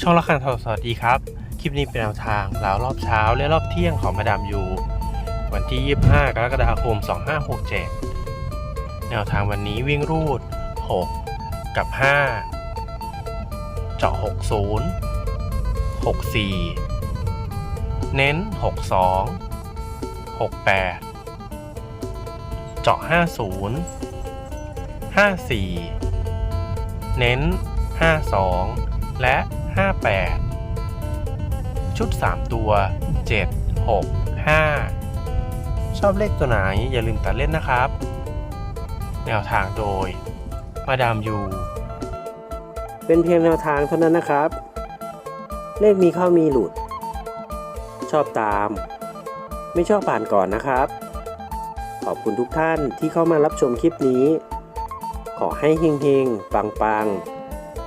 ช่องละครังทองสวัสดีครับ คลิปนี้เป็นแนวทางราวรอบเช้าและรอบเที่ยงของมาดามยูวันที่ 25 กรกฎาคม 2567 แนวทางวันนี้วิ่งรูด 6 กับ 5 เจาะ 60 64 เน้น 62 68 เจาะ 50 54 เน้น 52 และ 58 ชุด 3 ตัว 7 6 5 ชอบเลขตัวไหนอย่าลืมตัดเล่นนะครับ แนวทางโดย มาดามยูเป็นเพียงแนวทางเท่านั้นนะครับ เลขมีเข้ามีหลุด ชอบตาม ไม่ชอบผ่านก่อนนะครับ ขอบคุณทุกท่านที่เข้ามารับชมคลิปนี้ ขอให้เฮงๆ ปังๆ